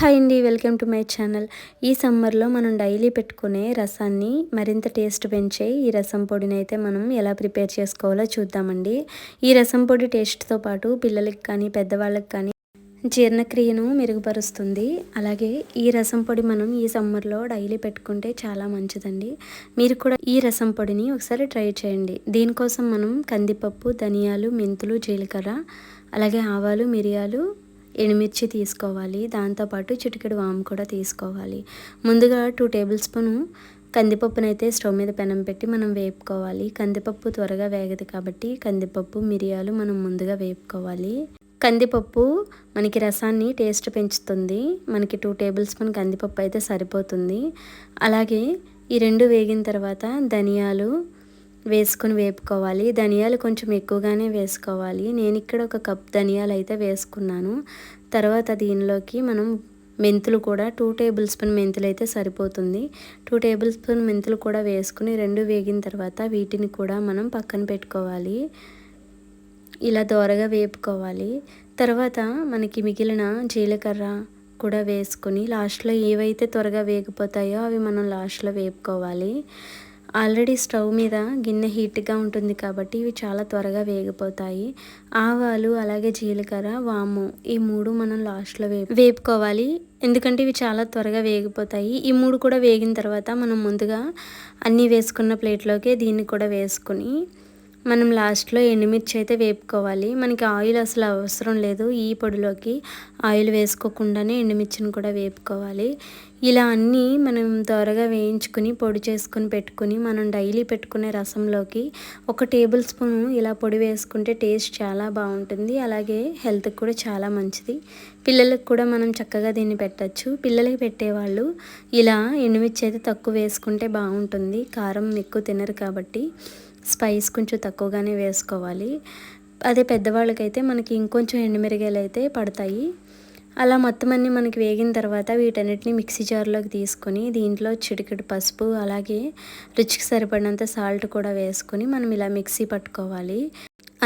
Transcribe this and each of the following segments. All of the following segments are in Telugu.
హాయ్ అండి వెల్కమ్ టు మై ఛానల్. ఈ సమ్మర్లో మనం డైలీ పెట్టుకునే రసాన్ని మరింత టేస్ట్ పెంచే ఈ రసం పొడిని అయితే మనం ఎలా ప్రిపేర్ చేసుకోవాలో చూద్దామండి. ఈ రసం పొడి టేస్ట్తో పాటు పిల్లలకి కానీ పెద్దవాళ్ళకి కానీ జీర్ణక్రియను మెరుగుపరుస్తుంది. అలాగే ఈ రసం పొడి మనం ఈ సమ్మర్లో డైలీ పెట్టుకుంటే చాలా మంచిదండి. మీరు కూడా ఈ రసం పొడిని ఒకసారి ట్రై చేయండి. దీనికోసం మనం కందిపప్పు ధనియాలు మెంతులు జీలకర్ర అలాగే ఆవాలు మిరియాలు ఎండుమిర్చి తీసుకోవాలి దాంతోపాటు చిటికెడు వాము కూడా తీసుకోవాలి. ముందుగా టూ టేబుల్ స్పూను కందిపప్పునైతే స్టవ్ మీద పెనం పెట్టి మనం వేపుకోవాలి. కందిపప్పు త్వరగా వేగదు కాబట్టి కందిపప్పు మిరియాలు మనం ముందుగా వేపుకోవాలి. కందిపప్పు మనకి రసాన్ని టేస్ట్ పెంచుతుంది. మనకి టూ టేబుల్ స్పూన్ కందిపప్పు అయితే సరిపోతుంది. అలాగే ఈ రెండు వేగిన తర్వాత ధనియాలు వేసుకొని వేపుకోవాలి. ధనియాలు కొంచెం ఎక్కువగానే వేసుకోవాలి. నేను ఇక్కడ ఒక కప్ ధనియాలు అయితే వేసుకున్నాను. తర్వాత దీనిలోకి మనం మెంతులు కూడా టూ టేబుల్ స్పూన్ మెంతులు అయితే సరిపోతుంది. టూ టేబుల్ స్పూన్ మెంతులు కూడా వేసుకుని రెండు వేగిన తర్వాత వీటిని కూడా మనం పక్కన పెట్టుకోవాలి. ఇలా దోరగా వేపుకోవాలి. తర్వాత మనకి మిగిలిన జీలకర్ర కూడా వేసుకొని లాస్ట్లో ఏవైతే త్వరగా వేగిపోతాయో అవి మనం లాస్ట్లో వేపుకోవాలి. ఆల్రెడీ స్టవ్ మీద గిన్నె హీట్గా ఉంటుంది కాబట్టి ఇవి చాలా త్వరగా వేగిపోతాయి. ఆవాలు అలాగే జీలకర్ర వాము ఈ మూడు మనం లాస్ట్లో వే వేపుకోవాలి. ఎందుకంటే ఇవి చాలా త్వరగా వేగిపోతాయి. ఈ మూడు కూడా వేగిన తర్వాత మనం ముందుగా అన్నీ వేసుకున్న ప్లేట్లోకి దీన్ని కూడా వేసుకుని మనం లాస్ట్లో ఎండుమిర్చి అయితే వేపుకోవాలి. మనకి ఆయిల్ అసలు అవసరం లేదు. ఈ పొడిలోకి ఆయిల్ వేసుకోకుండానే ఎండుమిర్చిని కూడా వేపుకోవాలి. ఇలా అన్నీ మనం త్వరగా వేయించుకుని పొడి చేసుకుని పెట్టుకుని మనం డైలీ పెట్టుకునే రసంలోకి ఒక టేబుల్ స్పూన్ ఇలా పొడి వేసుకుంటే టేస్ట్ చాలా బాగుంటుంది. అలాగే హెల్త్కి కూడా చాలా మంచిది. పిల్లలకు కూడా మనం చక్కగా దీన్ని పెట్టచ్చు. పిల్లలకి పెట్టేవాళ్ళు ఇలా ఎండుమిర్చి అయితే తక్కువ వేసుకుంటే బాగుంటుంది. కారం ఎక్కువ తినరు కాబట్టి. స్పైస్ కొంచెం తక్కువగానే వేసుకోవాలి. అదే పెద్దవాళ్ళకైతే మనకి ఇంకొంచెం ఎండుమిరగాయలు అయితే పడతాయి. అలా మొత్తం అన్నీ మనకి వేగిన తర్వాత వీటన్నిటిని మిక్సీ జార్లోకి తీసుకొని దీంట్లో చిటికెడు పసుపు అలాగే రుచికి సరిపడినంత సాల్ట్ కూడా వేసుకొని మనం ఇలా మిక్సీ పట్టుకోవాలి.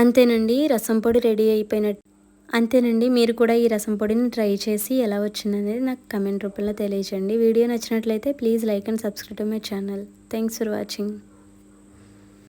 అంతేనండి రసం పొడి రెడీ అయిపోయినట్టు అంతేనండి మీరు కూడా ఈ రసం పొడిని ట్రై చేసి ఎలా వచ్చిందనేది నాకు కమెంట్ రూపంలో తెలియజేయండి. వీడియో నచ్చినట్లయితే please like and subscribe my channel. Thanks for watching.